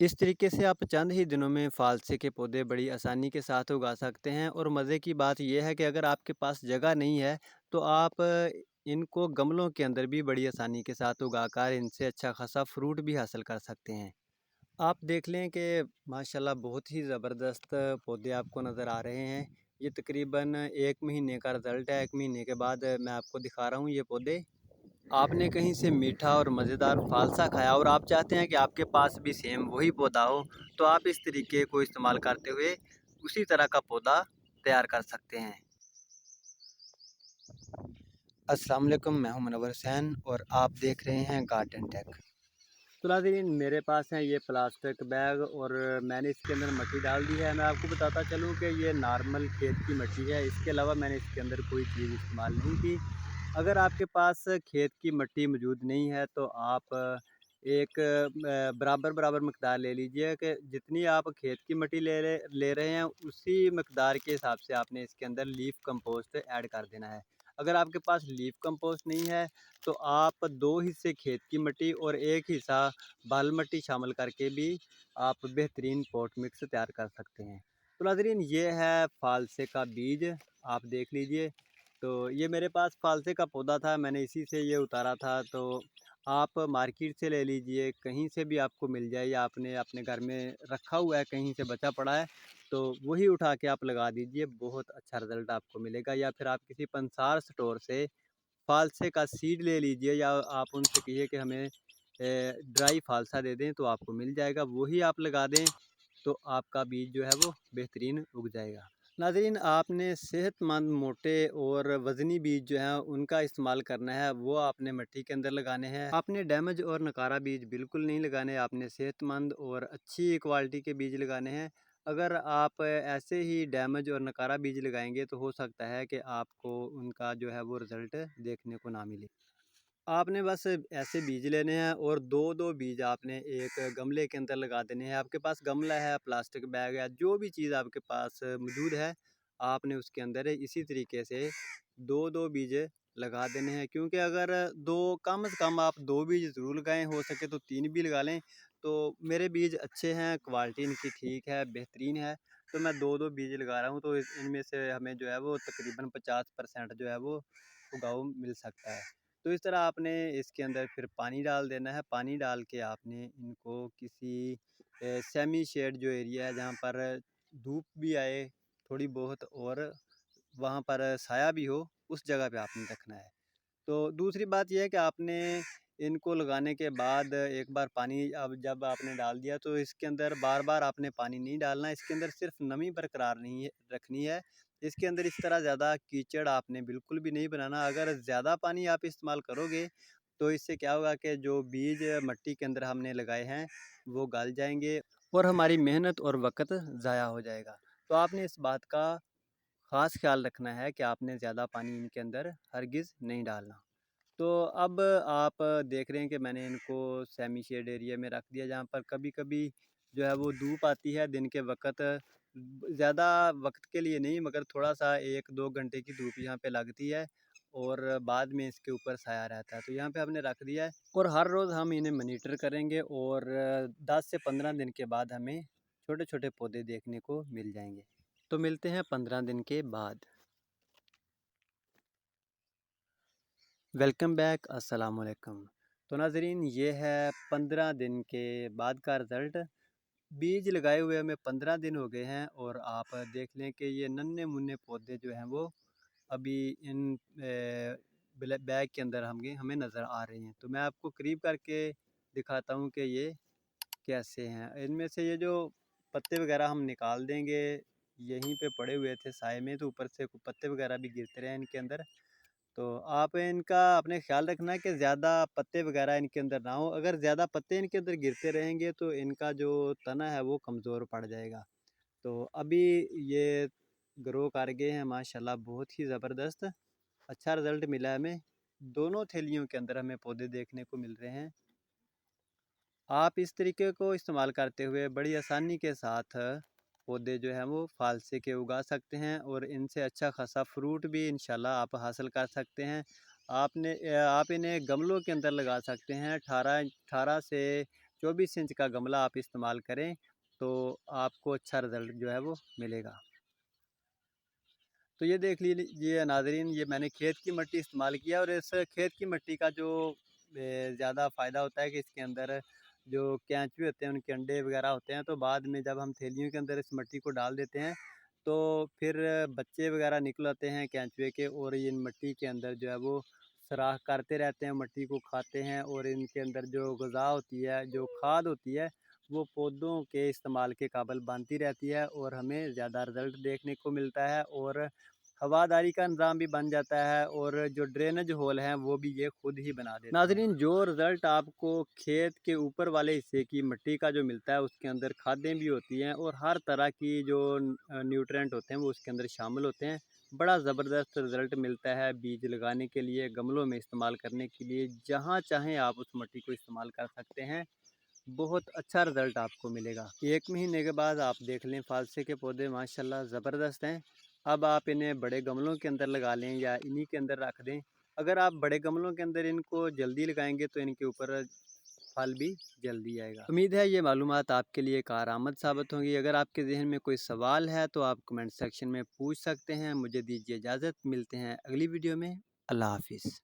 اس طریقے سے آپ چند ہی دنوں میں فالسے کے پودے بڑی آسانی کے ساتھ اگا سکتے ہیں اور مزے کی بات یہ ہے کہ اگر آپ کے پاس جگہ نہیں ہے تو آپ ان کو گملوں کے اندر بھی بڑی آسانی کے ساتھ اگا کر ان سے اچھا خاصا فروٹ بھی حاصل کر سکتے ہیں۔ آپ دیکھ لیں کہ ماشاءاللہ بہت ہی زبردست پودے آپ کو نظر آ رہے ہیں۔ یہ تقریباً ایک مہینے کا رزلٹ ہے۔ ایک مہینے کے بعد میں آپ کو دکھا رہا ہوں یہ پودے۔ آپ نے کہیں سے میٹھا اور مزیدار فالسا کھایا اور آپ چاہتے ہیں کہ آپ کے پاس بھی سیم وہی پودا ہو، تو آپ اس طریقے کو استعمال کرتے ہوئے اسی طرح کا پودا تیار کر سکتے ہیں۔ السلام علیکم، میں ہوں منور حسین اور آپ دیکھ رہے ہیں گارڈن ٹیک۔ تو ناظرین میرے پاس ہیں یہ پلاسٹک بیگ اور میں نے اس کے اندر مٹی ڈال دی ہے۔ میں آپ کو بتاتا چلوں کہ یہ نارمل کھیت کی مٹی ہے۔ اس کے علاوہ میں نے اس کے اندر کوئی چیز استعمال نہیں کی۔ اگر آپ کے پاس کھیت کی مٹی موجود نہیں ہے تو آپ ایک برابر برابر مقدار لے لیجیے کہ جتنی آپ کھیت کی مٹی لے لے رہے ہیں، اسی مقدار کے حساب سے آپ نے اس کے اندر لیف کمپوسٹ ایڈ کر دینا ہے۔ اگر آپ کے پاس لیف کمپوسٹ نہیں ہے تو آپ دو حصے کھیت کی مٹی اور ایک حصہ بال مٹی شامل کر کے بھی آپ بہترین پوٹ مکس تیار کر سکتے ہیں۔ تو ناظرین، یہ ہے فالسے کا بیج، آپ دیکھ لیجیے۔ تو یہ میرے پاس فالسے کا پودا تھا، میں نے اسی سے یہ اتارا تھا۔ تو آپ مارکیٹ سے لے لیجیے، کہیں سے بھی آپ کو مل جائے، یا آپ نے اپنے گھر میں رکھا ہوا ہے، کہیں سے بچا پڑا ہے، تو وہی اٹھا کے آپ لگا دیجیے، بہت اچھا رزلٹ آپ کو ملے گا۔ یا پھر آپ کسی پنسار سٹور سے فالسے کا سیڈ لے لیجیے، یا آپ ان سے کہیے کہ ہمیں ڈرائی فالسا دے دیں تو آپ کو مل جائے گا، وہی آپ لگا دیں تو آپ کا بیج جو ہے وہ بہترین اگ جائے گا۔ ناظرین، آپ نے صحت مند موٹے اور وزنی بیج جو ہیں ان کا استعمال کرنا ہے، وہ آپ نے مٹی کے اندر لگانے ہیں۔ آپ نے ڈیمیج اور نکارا بیج بالکل نہیں لگانے، آپ نے صحت مند اور اچھی کوالٹی کے بیج لگانے ہیں۔ اگر آپ ایسے ہی ڈیمیج اور نکارا بیج لگائیں گے تو ہو سکتا ہے کہ آپ کو ان کا جو ہے وہ رزلٹ دیکھنے کو نہ ملے۔ آپ نے بس ایسے بیج لینے ہیں اور دو دو بیج آپ نے ایک گملے کے اندر لگا دینے ہیں۔ آپ کے پاس گملہ ہے، پلاسٹک بیگ ہے، جو بھی چیز آپ کے پاس موجود ہے، آپ نے اس کے اندر اسی طریقے سے دو دو بیج لگا دینے ہیں۔ کیونکہ اگر دو، کم از کم آپ دو بیج ضرور لگائیں، ہو سکے تو تین بھی لگا لیں۔ تو میرے بیج اچھے ہیں، کوالٹی ان کی ٹھیک ہے، بہترین ہے۔ تو میں دو دو بیج لگا رہا ہوں تو ان میں سے ہمیں جو ہے وہ تقریباً پچاس پرسینٹ جو ہے وہ اگاؤ مل سکتا ہے۔ تو اس طرح آپ نے اس کے اندر پھر پانی ڈال دینا ہے۔ پانی ڈال کے آپ نے ان کو کسی سیمی شیڈ جو ایریا ہے جہاں پر دھوپ بھی آئے، تھوڑی بہت اور وہاں پر سایہ بھی ہو، اس جگہ پہ آپ نے رکھنا ہے۔ تو دوسری بات یہ ہے کہ آپ نے ان کو لگانے کے بعد ایک بار پانی اب جب آپ نے ڈال دیا تو اس کے اندر بار بار آپ نے پانی نہیں ڈالنا، اس کے اندر صرف نمی برقرار نہیں ہے، رکھنی ہے۔ اس کے اندر اس طرح زیادہ کیچڑ آپ نے بالکل بھی نہیں بنانا، اگر زیادہ پانی آپ استعمال کرو گے تو اس سے کیا ہوگا کہ جو بیج مٹی کے اندر ہم نے لگائے ہیں، وہ گل جائیں گے اور ہماری محنت اور وقت ضائع ہو جائے گا۔ تو آپ نے اس بات کا خاص خیال رکھنا ہے کہ آپ نے زیادہ پانی ان کے اندر ہرگز نہیں ڈالنا۔ تو اب آپ دیکھ رہے ہیں کہ میں نے ان کو سیمی شیڈ ایریا میں رکھ دیا، جہاں پر کبھی کبھی جو ہے وہ دھوپ آتی ہے، دن کے وقت زیادہ وقت کے لیے نہیں، مگر تھوڑا سا ایک دو گھنٹے کی دھوپ یہاں پہ لگتی ہے اور بعد میں اس کے اوپر سایہ رہتا ہے۔ تو یہاں پہ ہم نے رکھ دیا ہے اور ہر روز ہم انہیں منیٹر کریں گے اور دس سے پندرہ دن کے بعد ہمیں چھوٹے چھوٹے پودے دیکھنے کو مل جائیں گے۔ تو ملتے ہیں پندرہ دن کے بعد۔ ویلکم بیک، السلام علیکم۔ تو ناظرین، یہ ہے پندرہ دن کے بعد کا رزلٹ۔ بیج لگائے ہوئے ہمیں پندرہ دن ہو گئے ہیں اور آپ دیکھ لیں کہ یہ ننے منے پودے جو ہیں وہ ابھی ان بیگ کے اندر ہم ہمیں نظر آ رہے ہیں تو میں آپ کو قریب کر کے دکھاتا ہوں کہ یہ کیسے ہیں ان میں سے یہ جو پتے وغیرہ ہم نکال دیں گے یہیں پہ پڑے ہوئے تھے سائے میں تو اوپر سے پتے وغیرہ بھی گرتے رہے ہیں ان کے اندر تو آپ ان کا اپنے خیال رکھنا کہ زیادہ پتے وغیرہ ان کے اندر نہ ہو اگر زیادہ پتے ان کے اندر گرتے رہیں گے تو ان کا جو تنا ہے وہ کمزور پڑ جائے گا۔ تو ابھی یہ گرو کر گئے ہیں ماشاء اللہ بہت ہی زبردست۔ اچھا رزلٹ ملا ہے ہمیں۔ دونوں تھیلیوں کے اندر ہمیں پودے دیکھنے کو مل رہے ہیں۔ آپ اس طریقے کو استعمال کرتے ہوئے بڑی آسانی کے ساتھ پودے جو ہیں وہ فالسے کے اگا سکتے ہیں اور ان سے اچھا خاصا فروٹ بھی انشاءاللہ آپ حاصل کر سکتے ہیں۔ آپ نے، آپ انہیں گملوں کے اندر لگا سکتے ہیں۔ اٹھارہ اٹھارہ سے چوبیس انچ کا گملہ آپ استعمال کریں تو آپ کو اچھا رزلٹ جو ہے وہ ملے گا۔ تو یہ دیکھ لیجیے ناظرین، یہ میں نے کھیت کی مٹی استعمال کیا اور اس کھیت کی مٹی کا جو زیادہ فائدہ ہوتا ہے کہ اس کے اندر جو کینچوے ہوتے ہیں، ان کے انڈے وغیرہ ہوتے ہیں، تو بعد میں جب ہم تھیلیوں کے اندر اس مٹی کو ڈال دیتے ہیں، تو پھر بچے وغیرہ نکل آتے ہیں کینچوے کے، اور ان مٹی کے اندر جو ہے وہ سراخ کرتے رہتے ہیں، مٹی کو کھاتے ہیں، اور ان کے اندر جو غذا ہوتی ہے، جو کھاد ہوتی ہے، وہ پودوں کے استعمال کے قابل بنتی رہتی ہے، اور ہمیں زیادہ رزلٹ دیکھنے کو ملتا ہے، اور ہواداری کا نظام بھی بن جاتا ہے اور جو ڈرینج ہول ہیں وہ بھی یہ خود ہی بنا دیتے ناظرین، جو رزلٹ آپ کو کھیت کے اوپر والے حصے کی مٹی کا جو ملتا ہے، اس کے اندر کھادیں بھی ہوتی ہیں اور ہر طرح کی جو نیوٹرینٹ ہوتے ہیں، وہ اس کے اندر شامل ہوتے ہیں۔ بڑا زبردست رزلٹ ملتا ہے بیج لگانے کے لیے، گملوں میں استعمال کرنے کے لیے، جہاں چاہیں آپ اس مٹی کو استعمال کر سکتے ہیں۔ بہت اچھا رزلٹ آپ کو ملے گا۔ ایک مہینے کے بعد آپ دیکھ لیں فالسے کے پودے، ماشاءاللہ زبردست ہیں۔ اب آپ انہیں بڑے گملوں کے اندر لگا لیں یا انہی کے اندر رکھ دیں۔ اگر آپ بڑے گملوں کے اندر ان کو جلدی لگائیں گے تو ان کے اوپر پھل بھی جلدی آئے گا۔ امید ہے یہ معلومات آپ کے لیے کارآمد ثابت ہوں گی۔ اگر آپ کے ذہن میں کوئی سوال ہے تو آپ کمنٹ سیکشن میں پوچھ سکتے ہیں۔ مجھے دیجیے اجازت۔ ملتے ہیں اگلی ویڈیو میں۔ اللہ حافظ۔